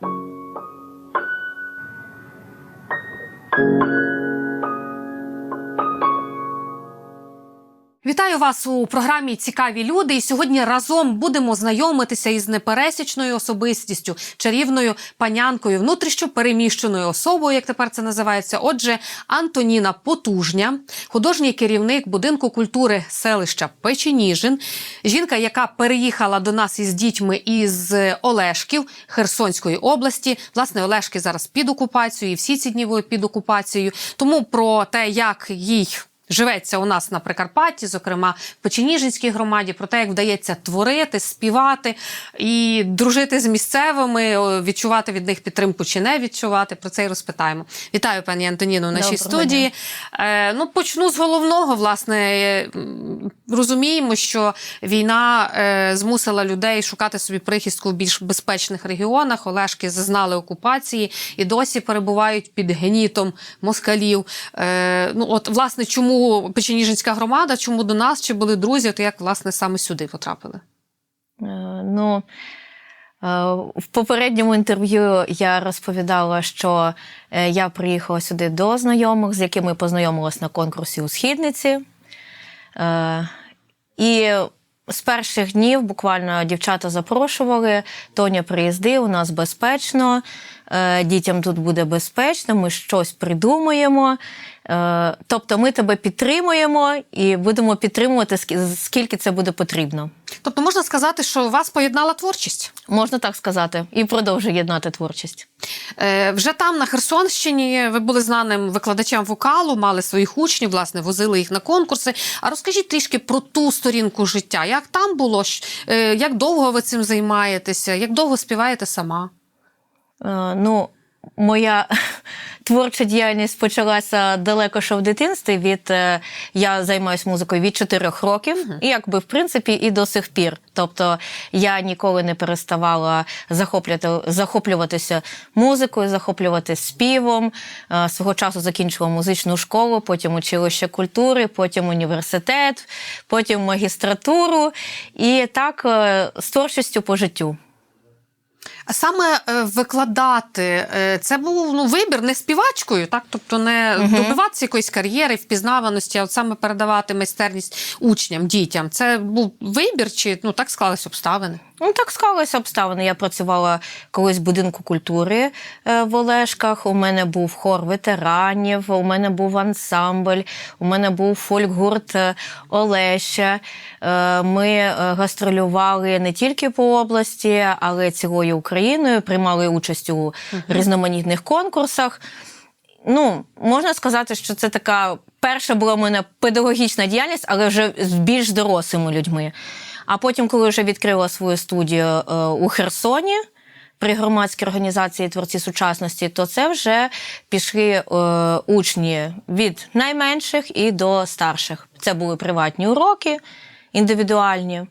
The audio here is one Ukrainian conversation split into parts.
Thank you. Вітаю вас у програмі Цікаві люди. І сьогодні разом будемо знайомитися із непересічною особистістю, чарівною панянкою, внутрішньо переміщеною особою, як тепер це називається. Отже, Антоніна Потужня, художній керівник будинку культури селища Печеніжин. Жінка, яка переїхала до нас із дітьми із Олешків Херсонської області. Власне, Олешки зараз під окупацією, і всі ці дні під окупацією. Тому про те, як їй. Живеться у нас на Прикарпатті, зокрема в Печеніжинській громаді, про те, як вдається творити, співати і дружити з місцевими, відчувати від них підтримку чи не відчувати. Про це й розпитаємо. Вітаю, пані Антоніно, в нашій Доброго студії. Е, ну, почну з головного. Власне, розуміємо, що війна е, змусила людей шукати собі прихистку в більш безпечних регіонах. Олешки зазнали окупації і досі перебувають під генітом москалів. Е, ну, от, власне, чому Печеніжинська громада, чому до нас, чи були друзі, то як власне саме сюди потрапили? Е, Ну, е, в попередньому інтерв'ю я розповідала, що е, я приїхала сюди до знайомих, з якими познайомилась на конкурсі у східниці. І з перших днів буквально дівчата запрошували. Тоня, приїзди, у нас безпечно, дітям тут буде безпечно, ми щось придумаємо. Е, Тобто ми тебе підтримуємо і будемо підтримувати, скільки це буде потрібно. Тобто можна сказати, що вас поєднала творчість? Можна так сказати, і продовжує єднати творчість. Е, вже там, на Херсонщині, ви були знаним викладачем вокалу, мали своїх учнів, власне, возили їх на конкурси. А розкажіть трішки про ту сторінку життя. Як там було? Е, Як довго ви цим займаєтеся? Як довго співаєте сама? Е, ну, моя творча діяльність почалася далеко ще в дитинстві. Від е, я займаюся музикою від 4 років, і якби в принципі і до сих пір. Тобто я ніколи не переставала захоплювати, захоплюватися музикою, захоплюватися співом. Е, Свого часу закінчила музичну школу, потім училище культури, потім університет, потім магістратуру. І так е, з творчістю по життю. Саме е, викладати е, це був ну, вибір не співачкою, так? Тобто не добиватися якоїсь кар'єри, впізнаваності, а от саме передавати майстерність учням, дітям. Це був вибір, чи ну так склались обставини? Ну, так склалися обставини. Я працювала колись в будинку культури е, в Олешках. У мене був хор ветеранів, у мене був ансамбль, у мене був фольк-гурт е, Олеща. Е, Ми гастролювали не тільки по області, але й цілою Україною, приймали участь у різноманітних конкурсах. Ну, можна сказати, що це така перша була в мене педагогічна діяльність, але вже з більш дорослими людьми. А потім, коли вже відкрила свою студію е, у Херсоні при громадській організації творці сучасності, то це вже пішли е, учні від найменших і до старших. Це були приватні уроки, індивідуальні.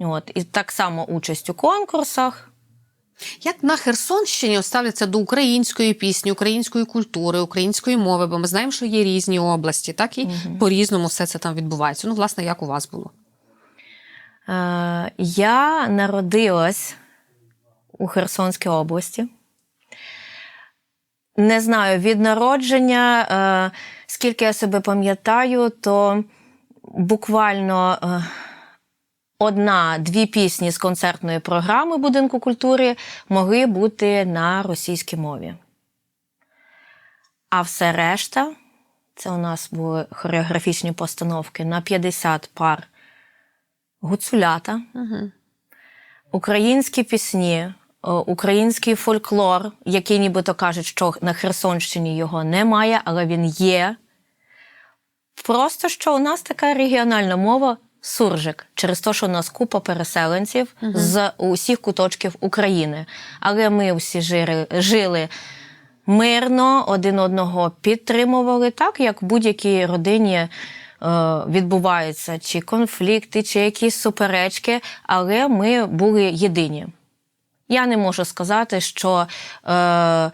От, і так само участь у конкурсах. Як на Херсонщині ставляться до української пісні, української культури, української мови, бо ми знаємо, що є різні області, так і по-різному все це там відбувається. Ну, власне, як у вас було? Я народилась у Херсонській області. Не знаю, від народження, е, скільки я себе пам'ятаю, то буквально е, одна-дві пісні з концертної програми будинку культури могли бути на російській мові. А все решта це у нас були хореографічні постановки на 50 пар гуцулята, Угу. українські пісні, е, український фольклор, який нібито кажуть, що на Херсонщині його немає, але він є. Просто що у нас така регіональна мова суржик, через те, що у нас купа переселенців з усіх куточків України. Але ми всі жили, жили мирно, один одного підтримували, так як в будь-якій родині е, відбуваються чи конфлікти, чи якісь суперечки, але ми були єдині. Я не можу сказати, що е,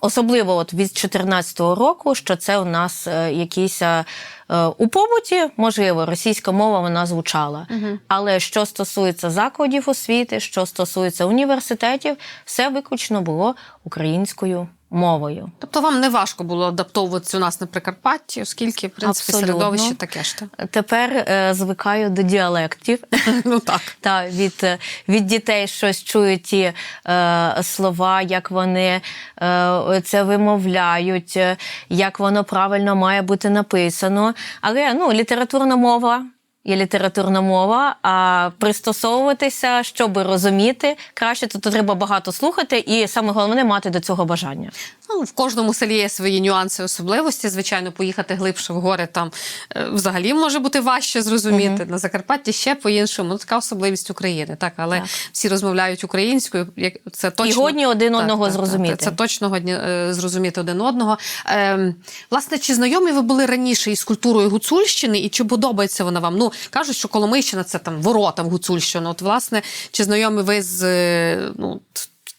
Особливо от від 2014 року, що це у нас е, якісь е, е, у побуті, можливо, російська мова вона звучала. Але що стосується закладів освіти, що стосується університетів, все виключно було українською мовою. Тобто вам не важко було адаптовуватися у нас на Прикарпатті, оскільки в принципі Абсолютно. середовище таке ж. та? Тепер е, звикаю до діалектів. Ну так. Та від, е, від дітей щось чую ті е, слова, як вони е, це вимовляють, е, як воно правильно має бути написано. Але ну, літературна мова. Є літературна мова, а пристосовуватися, щоб розуміти краще, то, то треба багато слухати, і саме головне мати до цього бажання. Ну, в кожному селі є свої нюанси, особливості. Звичайно, поїхати глибше в гори там е, взагалі може бути важче зрозуміти. На Закарпатті ще по-іншому. Ну, така особливість України, так, але Так. всі розмовляють українською. Як це точно годні один одного зрозуміти. це точно годні е, зрозуміти один одного. Ем, власне, чи знайомі ви були раніше із культурою Гуцульщини, і чи подобається вона вам? Ну кажуть, що Коломийщина це там ворота в Гуцульщину. От, власне, чи знайомі ви з е, ну,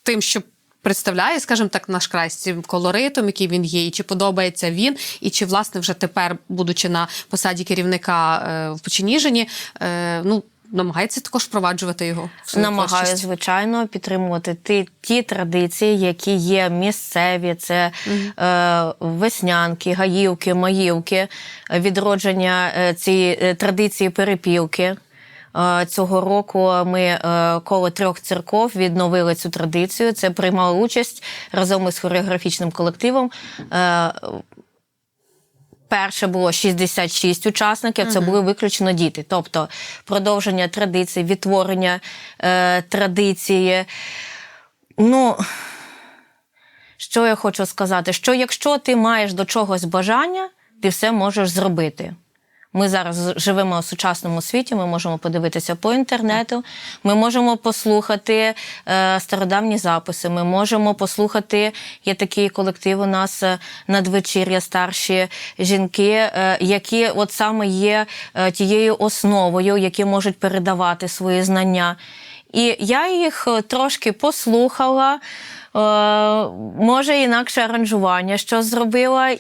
тим, що представляє, скажімо так, наш край з цим колоритом, який він є, і чи подобається він, і чи власне вже тепер, будучи на посаді керівника е, в Починіжині, е, ну намагається також впроваджувати його Намагаю, звичайно, підтримувати ті, ті традиції, які є місцеві. Це е, веснянки, гаївки, маївки, відродження е, цієї е, традиції перепілки. Е, Цього року ми е, коло трьох церков відновили цю традицію. Це приймали участь разом із хореографічним колективом. Е, Перше було 66 учасників, це були виключно діти. Тобто продовження традицій, відтворення е, традиції. Ну, що я хочу сказати? Що якщо ти маєш до чогось бажання, ти все можеш зробити. Ми зараз живемо у сучасному світі, ми можемо подивитися по інтернету, ми можемо послухати е, стародавні записи, ми можемо послухати, є такий колектив у нас е, надвечір'я, старші жінки, е, які от саме є е, тією основою, які можуть передавати свої знання. І я їх е, трошки послухала. Е, може, інакше аранжування, що зробила, і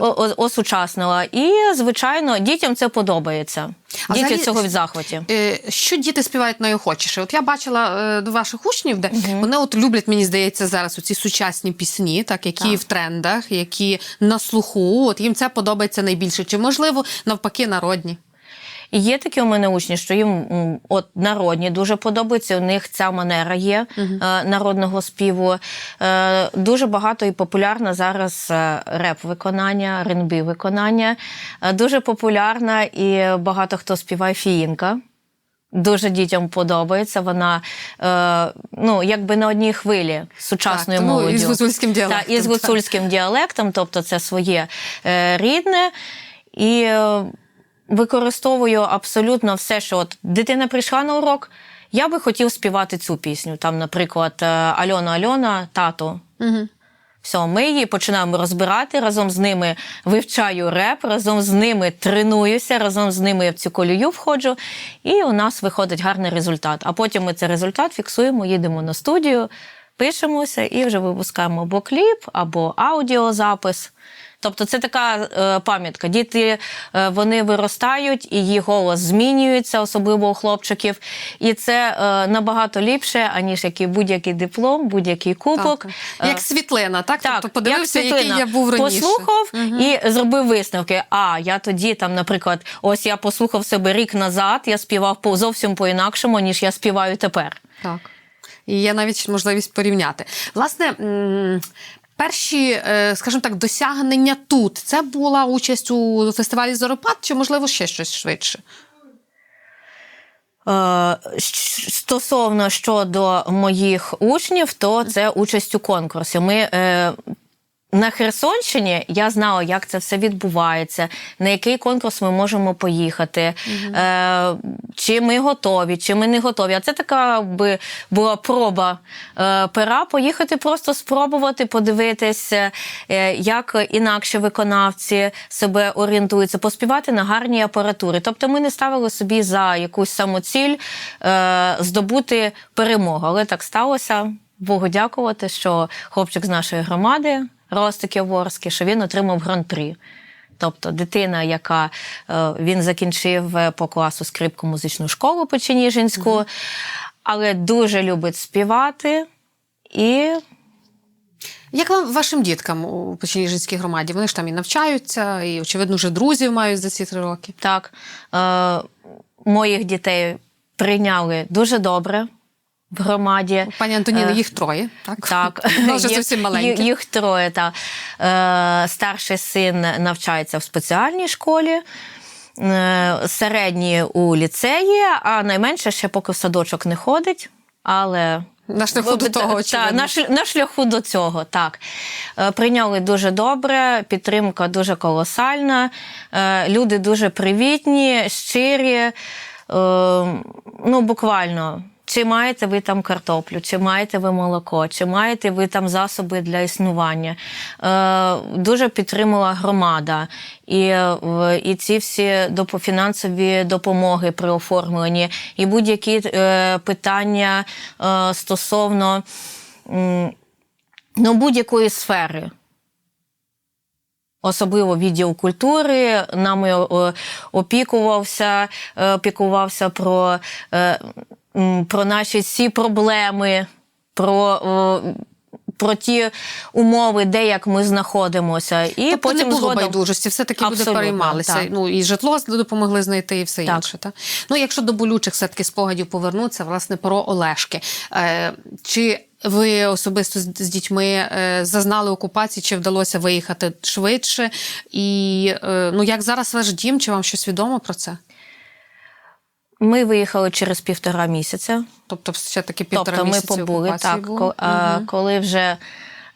о- осучаснила. І, звичайно, дітям це подобається. А Діти взагалі, цього в захваті. Е, Що діти співають найохочіше? От я бачила е, до ваших учнів, де вони от люблять, мені здається, зараз оці сучасні пісні, так які Так. в трендах, які на слуху. От їм це подобається найбільше. Чи можливо навпаки народні? І є такі у мене учні, що їм от народні дуже подобаються. У них ця манера є е, народного співу. Е, дуже багато і популярна зараз е, реп-виконання, ренбі виконання. Дуже популярна і багато хто співає фіїнка. Дуже дітям подобається. Вона е, ну, якби на одній хвилі сучасною так. Ну, із гуцульським діалектом. Так, із гуцульським діалектом, тобто це своє е, рідне. І використовую абсолютно все, що от дитина прийшла на урок. Я би хотів співати цю пісню. Там, наприклад, е, Альона Альона, тато. Угу. Все, ми її починаємо розбирати. Разом з ними вивчаю реп, разом з ними тренуюся, разом з ними я в цю колію входжу, і у нас виходить гарний результат. А потім ми цей результат фіксуємо, їдемо на студію, пишемося і вже випускаємо або кліп, або аудіозапис. Тобто це така е, пам'ятка. Діти е, вони виростають, і їх голос змінюється, особливо у хлопчиків. І це е, набагато ліпше, аніж який будь-який диплом, будь-який кубок. Так. Е, Як світлина, так? так, тобто подивився, як який я був раніше. Послухав і зробив висновки. А я тоді там, наприклад, ось я послухав себе рік назад, я співав по зовсім по-інакшому, ніж я співаю тепер. Так. І є навіть можливість порівняти. Власне, перші, е, скажімо так, досягнення тут це була участь у фестивалі Зоропад, чи можливо ще щось швидше? Е, Стосовно щодо моїх учнів, то це участь у конкурсі. Ми е, на Херсонщині я знала, як це все відбувається, на який конкурс ми можемо поїхати, е, чи ми готові, чи ми не готові. А це така би була проба е, пера поїхати, просто спробувати подивитись, е, як інакше виконавці себе орієнтуються, поспівати на гарній апаратурі. Тобто ми не ставили собі за якусь самоціль е, здобути перемогу. Але так сталося. Богу дякувати, що хлопчик з нашої громади, Ростик Яворський, що він отримав гран-прі. Тобто дитина, яка е, він закінчив е, по класу скрипку музичну школу Печеніжинську, але дуже любить співати. І Як вам вашим діткам у Печеніжинській громаді? Вони ж там і навчаються, і, очевидно, вже друзів мають за ці три роки. так, е, моїх дітей прийняли дуже добре в громаді. Пані Антоніно, Е, їх троє, так? Так, зовсім маленькі. їх троє. Так. Е, старший син навчається в спеціальній школі, е, середній у ліцеї, а найменше ще поки в садочок не ходить. Але На шляху до того, Та, на, на шляху до цього, так. Е, Прийняли дуже добре, підтримка дуже колосальна, люди дуже привітні, щирі. Ну, буквально. Чи маєте ви там картоплю, чи маєте ви молоко, чи маєте ви там засоби для існування? Е, дуже підтримала громада. І, е, і ці всі фінансові допомоги при оформленні, і будь-які е, питання е, стосовно м, ну, будь-якої сфери. Особливо відділ культури нами опікувався, е, опікувався про, е, про наші всі проблеми, про, про ті умови, де як ми знаходимося. І тобто потім не було згодом... байдужості, все-таки люди переймалися. так. Ну і житло допомогли знайти, і все Так. інше. Так? Ну, якщо до болючих все-таки спогадів повернутися, власне, про Олешки. Е, чи ви особисто з, з дітьми е, зазнали окупації, чи вдалося виїхати швидше? І е, ну як зараз ваш дім? Чи вам щось відомо про це? Ми виїхали через півтора місяця. Тобто, все таки півтора Тобто ми побули так, а, коли вже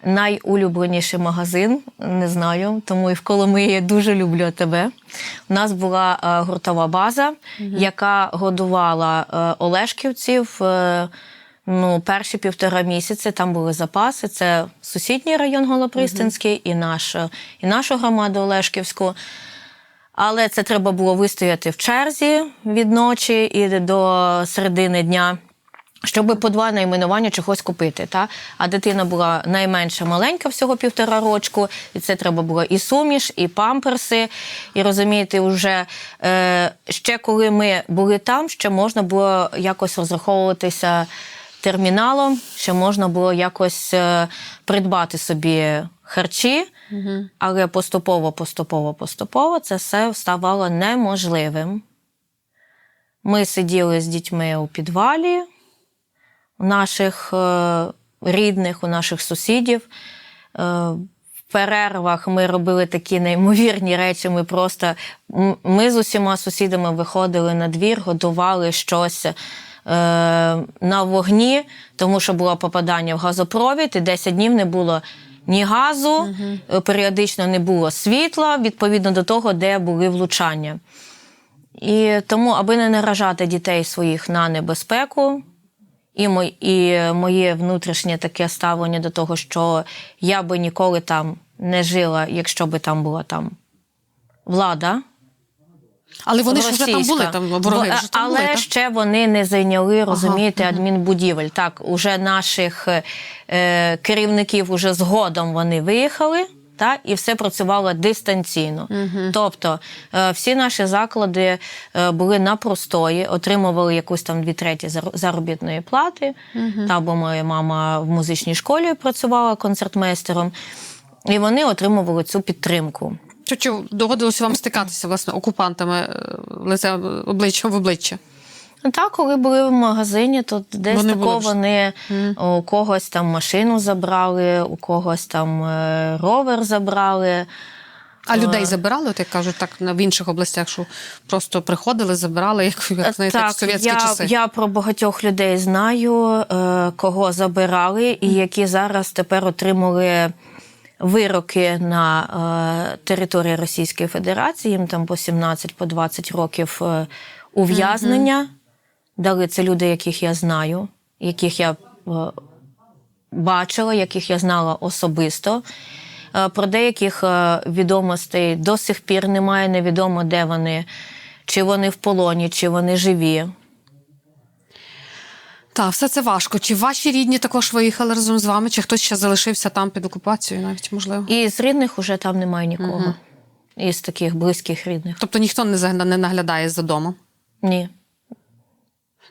найулюбленіший магазин, не знаю, тому і в Коломиї дуже люблю тебе. У нас була е, гуртова база, яка годувала е, Олешківців. е, Ну, перші півтора місяці там були запаси. Це сусідній район Голопристинський і, наш, і нашу громаду Олешківську. Але це треба було вистояти в черзі від ночі і до середини дня, щоб по два найменування чогось купити. Та? А дитина була найменша маленька, всього півтора рочку, і це треба було і суміш, і памперси. І розумієте, вже е, ще коли ми були там, ще можна було якось розраховуватися терміналом, ще можна було якось е, придбати собі харчі. Але поступово, поступово, поступово це все ставало неможливим. Ми сиділи з дітьми у підвалі у наших е, рідних, у наших сусідів. Е, в перервах ми робили такі неймовірні речі. Ми просто ми з усіма сусідами виходили на двір, готували щось. е, На вогні, тому що було попадання в газопровід, і 10 днів не було ні газу, угу. періодично не було світла, відповідно до того, де були влучання. І тому, аби не наражати дітей своїх на небезпеку, і, мой, і моє внутрішнє таке ставлення до того, що я би ніколи там не жила, якщо би там була там влада. Але вони ж вже там були, там вороги вже там Але були, так? ще вони не зайняли, розумієте, адмінбудівель. Так, уже наших е, керівників уже згодом вони виїхали. Та, і все працювало дистанційно. Тобто е, всі наші заклади е, були на простої, отримували якусь там дві треті заробітної плати. Та, бо моя мама в музичній школі працювала концертмейстером, і вони отримували цю підтримку. Чи, чи доводилося вам стикатися власне окупантами е, лице обличчям в обличчя? Так, коли були в магазині, то десь Вони тако були вони у когось там машину забрали, у когось там е, ровер забрали. А людей забирали, от як кажуть, так в інших областях, що просто приходили, забирали, як, як знаєте, як в совєтські я, часи. я про багатьох людей знаю, е, кого забирали, і які зараз тепер отримали вироки на е, території Російської Федерації, їм там по 17 по 20 років е, ув'язнення. Дали це люди, яких я знаю, яких я е, бачила, яких я знала особисто. Про деяких відомостей до сих пір немає, невідомо, де вони, чи вони в полоні, чи вони живі. Так, все це важко. Чи ваші рідні також виїхали разом з вами, чи хтось ще залишився там під окупацією, навіть можливо? І з рідних уже там немає нікого. Із таких близьких рідних. Тобто ніхто не загна- не наглядає за домом. Ні.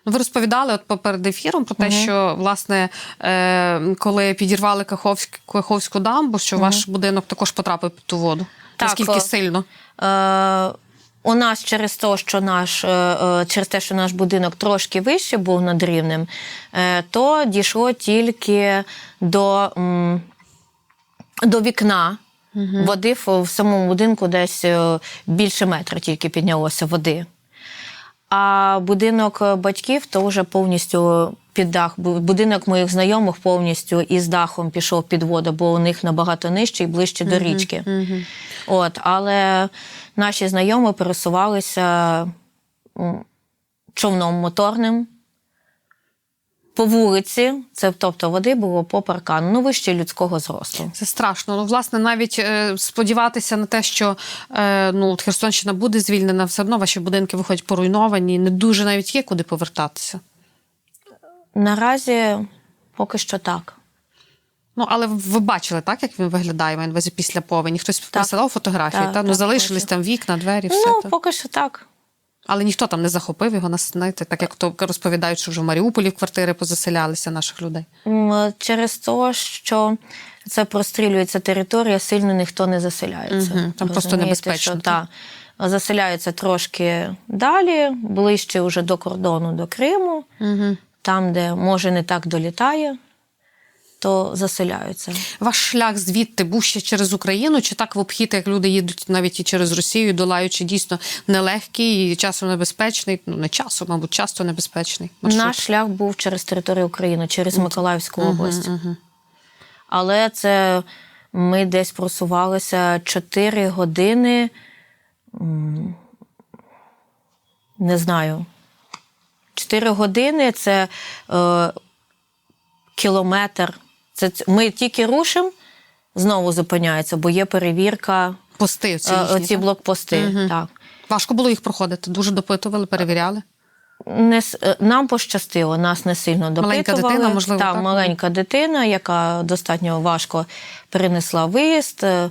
Ну, ви розповідали от поперед ефіром про те, що власне, е, коли підірвали Каховськ, Каховську дамбу, що ваш будинок також потрапив під ту воду. Так, Наскільки о. сильно? Е, у нас через те, що наш, е, е, через те, що наш будинок трошки вище був над рівнем, е, то дійшло тільки до, до вікна. Води в, самому будинку десь більше метра тільки піднялося води. А будинок батьків то вже повністю під дах. Бу- Будинок моїх знайомих повністю із дахом пішов під воду, бо у них набагато нижче і ближче до річки. От, але наші знайомі пересувалися човном моторним. По вулиці, це тобто води було по паркану, ну вище людського зросту. Це страшно. Ну, власне, навіть е, сподіватися на те, що е, ну, Херсонщина буде звільнена, все одно ваші будинки виходять поруйновані, не дуже навіть є куди повертатися. Наразі поки що так. Ну, але ви бачили, так, як він виглядає, маю на увазі після повені. Хтось присилав фотографії, Так, та? ну так, залишились бачу. там вікна, двері, все. ну, та. поки що так. Але ніхто там не захопив його, знаєте, так як то розповідають, що вже в Маріуполі в квартири позаселялися наших людей. Через те, що це прострілюється територія, сильно ніхто не заселяється. Мгм, там просто небезпечно, Що, та, заселяються трошки далі, ближче вже до кордону до Криму, Угу. Там, де може не так долітає, то заселяються. Ваш шлях звідти був ще через Україну, чи так в обхід, як люди їдуть навіть і через Росію, долаючи дійсно нелегкий і часом небезпечний, ну не часом, мабуть, часто небезпечний. маршрут? Наш шлях був через територію України, через Миколаївську область. Але це ми десь просувалися 4 години. Не знаю. 4 години це е, кілометр. Це, ми тільки рушимо, знову зупиняється, бо є перевірка. Пости оці, Е, їхні, оці так? блокпости. Так. Важко було їх проходити, дуже допитували, перевіряли. Не, е, нам пощастило, нас не сильно допитували. Маленька дитина, можливо, Так, так? маленька дитина, яка достатньо важко перенесла виїзд. Е,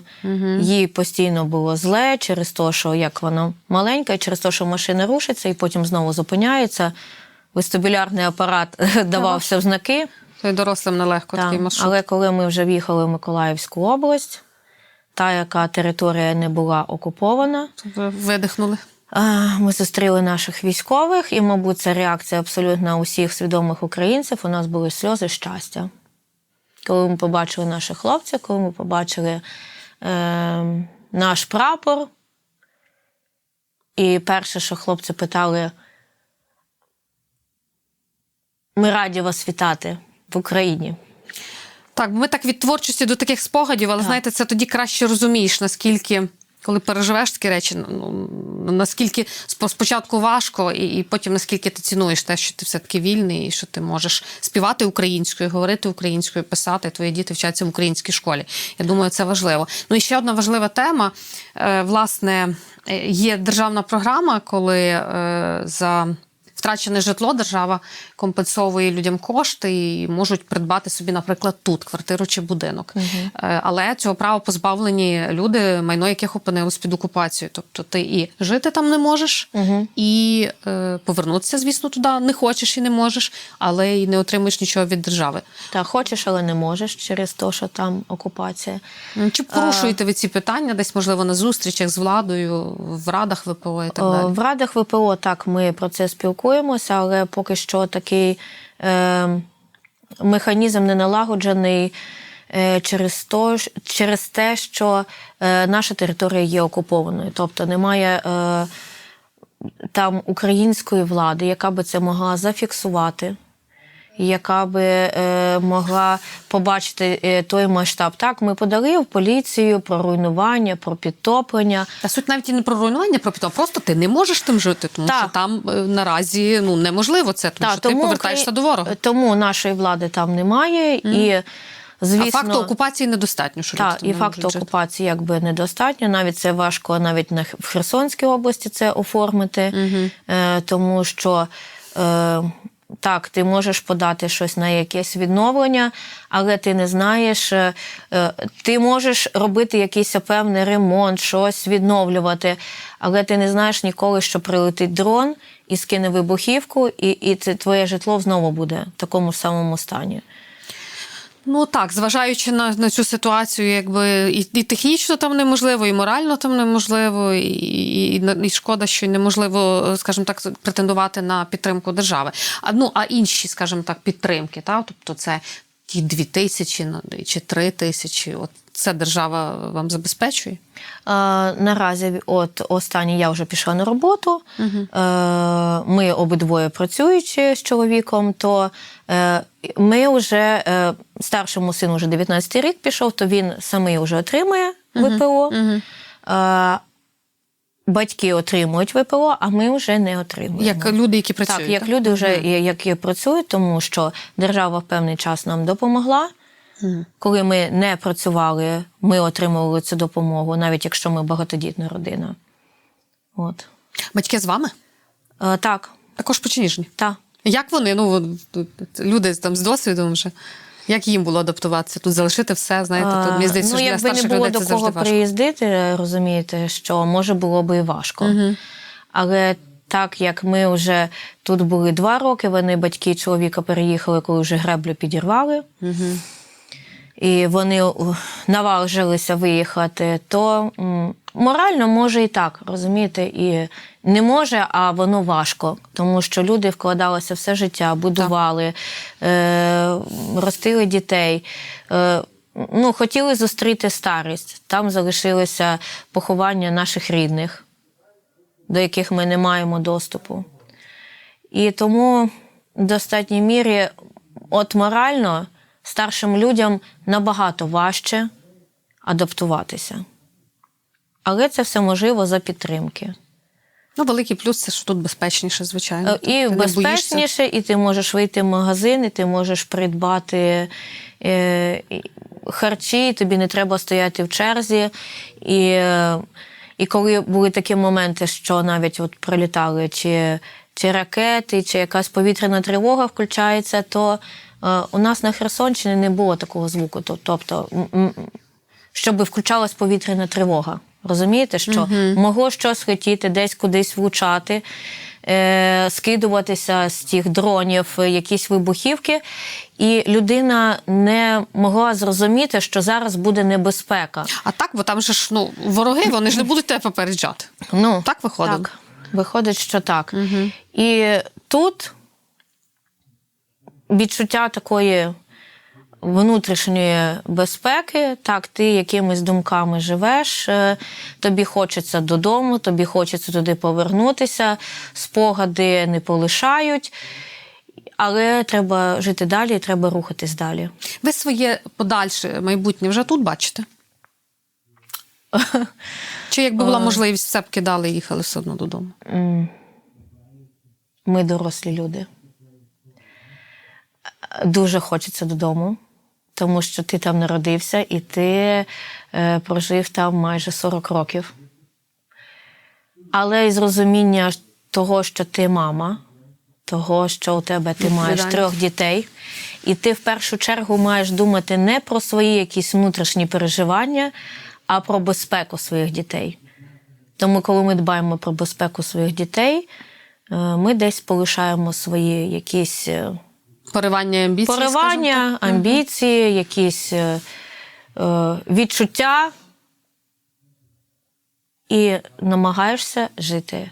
Їй постійно було зле через те, що як вона маленька, і через те, що машина рушиться і потім знову зупиняється. Вестибулярний апарат давався в знаки. То й дорослим нелегко Так. такий маршрут. Але коли ми вже в'їхали в Миколаївську область, та, яка територія не була окупована, видихнули. Ми зустріли наших військових, і, мабуть, це реакція абсолютно усіх свідомих українців. У нас були сльози щастя. Коли ми побачили наших хлопців, коли ми побачили е, наш прапор. І перше, що хлопці питали, ми раді вас вітати в Україні. Так, ми так від творчості до таких спогадів, але знаєте, це тоді краще розумієш, наскільки. Коли переживеш такі речі, ну наскільки спочатку важко, і, і потім наскільки ти цінуєш те, що ти все-таки вільний, і що ти можеш співати українською, говорити українською, писати. Твої діти вчаться в українській школі. Я думаю, це важливо. Ну і ще одна важлива тема. Е, власне, е, є державна програма, коли е, за втрачене житло держава компенсовує людям кошти і можуть придбати собі, наприклад, тут квартиру чи будинок. Е, Але цього права позбавлені люди, майно яких опинилось під окупацією. Тобто ти і жити там не можеш, і е, повернутися, звісно, туди не хочеш і не можеш, але й не отримуєш нічого від держави. Та хочеш, але не можеш через те, що там окупація. Чи порушуєте ви ці питання десь, можливо, на зустрічах з владою, в радах ВПО і так далі? В радах ВПО так ми про це спілкуємося, але поки що такий е, механізм не налагоджений е, через, то, через те, що е, наша територія є окупованою. Тобто немає е, там української влади, яка би це могла зафіксувати. Яка би е, могла побачити е, той масштаб. Так, ми подали в поліцію про руйнування, про підтоплення. Та суть навіть і не про руйнування, про підтримку. Просто ти не можеш тим жити, тому Так. що там е, наразі ну неможливо це, тому Та, що ти повертаєшся до ворога. Тому нашої влади там немає, і звісно, а факту окупації недостатньо, що та, люди там і факту окупації якби недостатньо. Навіть це важко навіть на в Херсонській області це оформити, е, тому що. Е, так, ти можеш подати щось на якесь відновлення, але ти не знаєш, е, е, ти можеш робити якийсь певний ремонт, щось відновлювати, але ти не знаєш ніколи, що прилетить дрон і скине вибухівку, і, і це твоє житло знову буде в такому самому стані. Ну так, зважаючи на, на цю ситуацію, якби і, і технічно там неможливо, і морально там неможливо, і, і, і, шкода, що неможливо, скажімо так, претендувати на підтримку держави. А ну а інші, скажімо так, підтримки, та тобто це ті дві тисячі ну, чи три тисячі. От це держава вам забезпечує? Е, наразі, от останній я вже пішла на роботу. Е, ми обидвоє працюючи з чоловіком, то е, ми вже е, старшому сину вже 19 рік пішов, то він самий вже отримує ВПО. Е, батьки отримують ВПО, а ми вже не отримуємо. Як люди, які працюють? Так, як люди вже які працюють, тому що держава в певний час нам допомогла. Коли ми не працювали, ми отримували цю допомогу, навіть якщо ми багатодітна родина. От. Батьки з вами? Е, так, Також починіжні. так. Як вони, ну люди там з досвідом вже. Як їм було адаптуватися? Тут залишити все, знаєте, тут мені здається, ну, що якби не було людей до кого приїздити, розумієте, що може було би і важко. Але так як ми вже тут були два роки, вони батьки чоловіка переїхали, коли вже греблю підірвали. І вони наважилися виїхати, то морально може і так, розумієте, і не може, а воно важко, тому що люди вкладалися все життя, будували, е, ростили дітей. Е, ну, хотіли зустріти старість. Там залишилися поховання наших рідних, до яких ми не маємо доступу. І тому в достатній мірі, от морально, старшим людям набагато важче адаптуватися. Але це все можливо за підтримки. Ну, великий плюс це що тут безпечніше, звичайно. Е, Ти І безпечніше, і ти можеш вийти в магазин, і ти можеш придбати е, харчі, і тобі не треба стояти в черзі. І, і коли були такі моменти, що навіть от прилітали чи, чи ракети, чи якась повітряна тривога включається, то у нас на Херсонщині не було такого звуку. Тобто, щоб включалась повітряна тривога. Розумієте, що могло щось летіти, десь кудись влучати, е, скидуватися з тих дронів е, якісь вибухівки, і людина не могла зрозуміти, що зараз буде небезпека. А так, бо там же ж ну, вороги, вони ж не будуть тебе попереджати. Ну, Так виходить? Так, виходить, що так. І тут відчуття такої внутрішньої безпеки, так, ти якимись думками живеш, е, тобі хочеться додому, тобі хочеться туди повернутися, спогади не полишають. Але треба жити далі, треба рухатись далі. Ви своє подальше майбутнє вже тут бачите? Чи якби Е. була можливість, все б кидали і їхали все одно додому? Ми дорослі люди. Дуже хочеться додому, тому що ти там народився і ти е, прожив там майже 40 років. Але із розуміння того, що ти мама, того, що у тебе ти маєш трьох дітей, і ти в першу чергу маєш думати не про свої якісь внутрішні переживання, а про безпеку своїх дітей. Тому, коли ми дбаємо про безпеку своїх дітей, е, ми десь полишаємо свої якісь е, Поривання амбіцій? скажімо поривання, амбіції, якісь е, е, відчуття і намагаєшся жити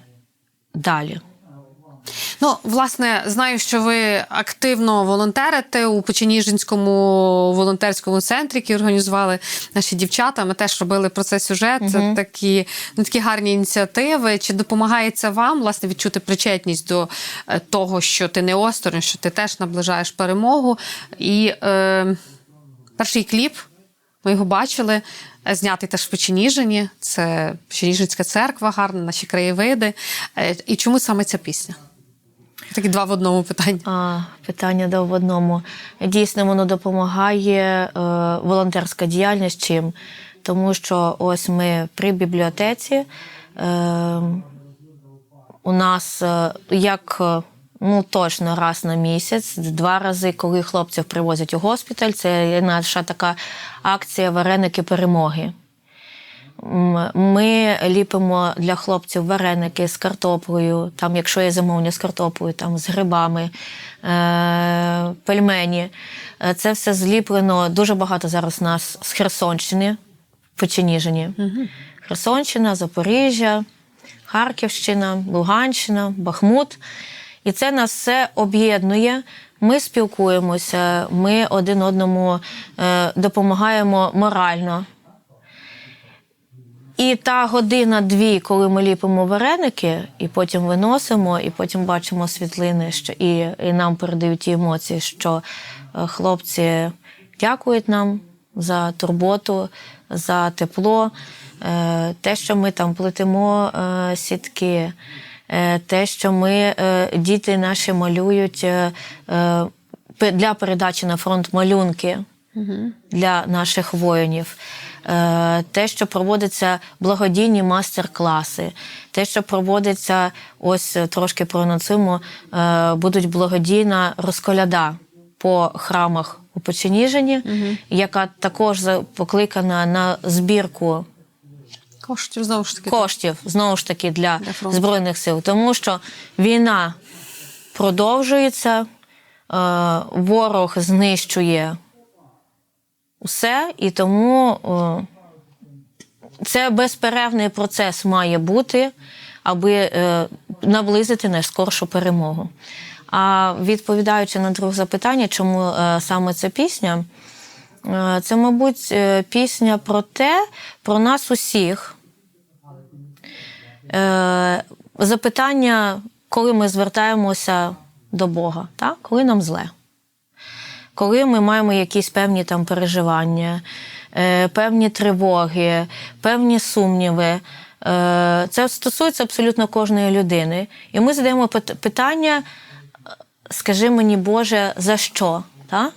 далі. Ну, власне, знаю, що ви активно волонтерите у Печеніжинському волонтерському центрі, який організували наші дівчата. Ми теж робили про це сюжет. Це такі, ну, такі гарні ініціативи. Чи допомагає це вам власне відчути причетність до е, того, що ти не осторонь, що ти теж наближаєш перемогу? І е, перший кліп. Ми його бачили, е, знятий теж в Печеніжині. Це Печеніжинська церква, гарна, наші краєвиди. Е, І чому саме ця пісня? Такі два в одному питання. А, питання до в одному. Дійсно, воно допомагає е, волонтерська діяльність чим? Тому що ось ми при бібліотеці. Е, у нас е, як е, Ну, точно раз на місяць, два рази, коли хлопців привозять у госпіталь. Це наша така акція Вареники перемоги. Ми ліпимо для хлопців вареники з картоплею, там, якщо є замовлення з картоплею, там з грибами, е- пельмені. Е, Це все зліплено. Дуже багато зараз нас з Херсонщини, в Печеніжині. Херсонщина, Запоріжжя, Харківщина, Луганщина, Бахмут. І це нас все об'єднує. Ми спілкуємося, ми один одному е, допомагаємо морально. І та година-дві, коли ми ліпимо вареники, і потім виносимо, і потім бачимо світлини, що і, і нам передають ті емоції, що е, хлопці дякують нам за турботу, за тепло, е, те, що ми там плетемо е, сітки, те, що ми діти наші малюють для передачі на фронт малюнки для наших воїнів. Е, Те, що проводяться благодійні мастер-класи, те, що проводиться, ось е, трошки проанонсуємо, е, будуть благодійна розколяда по храмах у Печеніжині, яка також покликана на збірку Коштів знову ж таки. коштів знову ж таки для, Для збройних сил, тому що війна продовжується, ворог знищує усе, і тому е, це безперервний процес має бути, аби е, наблизити найскоршу перемогу. А відповідаючи на друге запитання, чому е, саме ця пісня, це, мабуть, пісня про те, про нас усіх. Запитання, коли ми звертаємося до Бога, так? коли нам зле, коли ми маємо якісь певні там переживання, е, певні тривоги, певні сумніви. Е, Це стосується абсолютно кожної людини. І ми задаємо питання: скажи мені, Боже, за що? Так?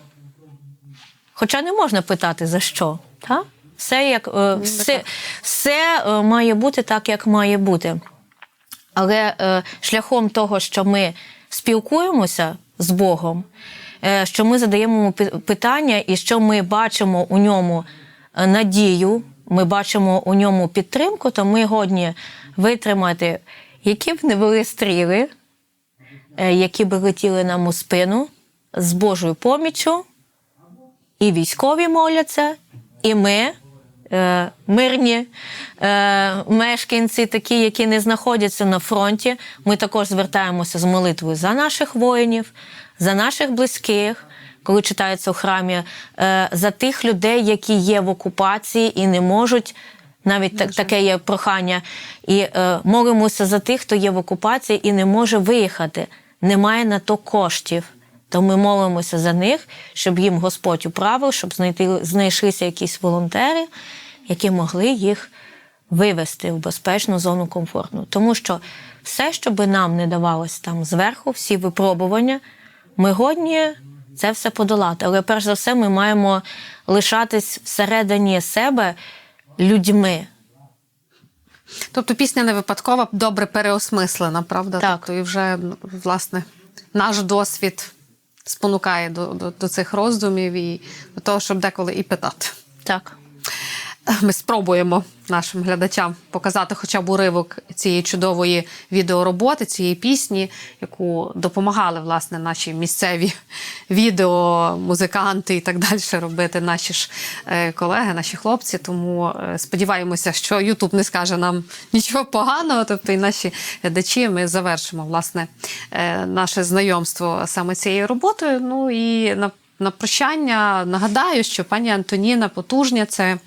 Хоча не можна питати за що. Та? Все, як, е, все, все е, має бути так, як має бути. Але шляхом того, що ми спілкуємося з Богом, що ми задаємо питання і що ми бачимо у ньому е, надію, ми бачимо у ньому підтримку, то ми годні витримати, які б не були стріли, е, які б летіли нам у спину з Божою поміччю, і військові моляться, і ми, е, мирні е, мешканці, такі, які не знаходяться на фронті, ми також звертаємося з молитвою за наших воїнів, за наших близьких. Коли читається у храмі, е, за тих людей, які є в окупації і не можуть, навіть так, таке є прохання, і е, молимося за тих, хто є в окупації і не може виїхати, немає на то коштів. То ми молимося за них, щоб їм Господь управив, щоб знайти, знайшлися якісь волонтери, які могли їх вивести в безпечну зону комфортну. Тому що все, що би нам не давалось там зверху, всі випробування, ми годні це все подолати. Але перш за все, ми маємо лишатись всередині себе людьми. Тобто пісня не випадкова, добре переосмислена, правда? Так. Тобто, і вже ну, власне наш досвід спонукає до, до, до цих роздумів і до того, щоб деколи і питати. Так. Ми спробуємо нашим глядачам показати хоча б уривок цієї чудової відеороботи, цієї пісні, яку допомагали власне наші місцеві відео, музиканти і так далі робити наші ж е, колеги, наші хлопці. Тому е, сподіваємося, що Ютуб не скаже нам нічого поганого. Тобто, і наші глядачі ми завершимо власне е, наше знайомство саме цією роботою. Ну і на, на прощання нагадаю, що пані Антоніна Потужня це.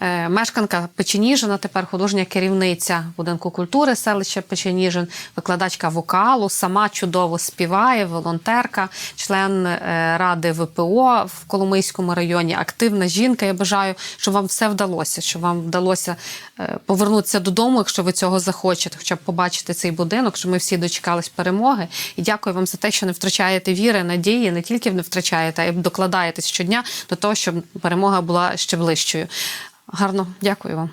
Е, Мешканка Печеніжина, тепер художня керівниця будинку культури селища Печеніжин, викладачка вокалу, сама чудово співає, волонтерка, член е, ради ВПО в Коломийському районі, активна жінка. Я бажаю, щоб вам все вдалося, щоб вам вдалося е, повернутися додому, якщо ви цього захочете, хоча б побачити цей будинок, щоб ми всі дочекались перемоги. І дякую вам за те, що не втрачаєте віри, надії, не тільки не втрачаєте, а й докладаєтесь щодня до того, щоб перемога була ще ближчою. Гарно, дякую вам.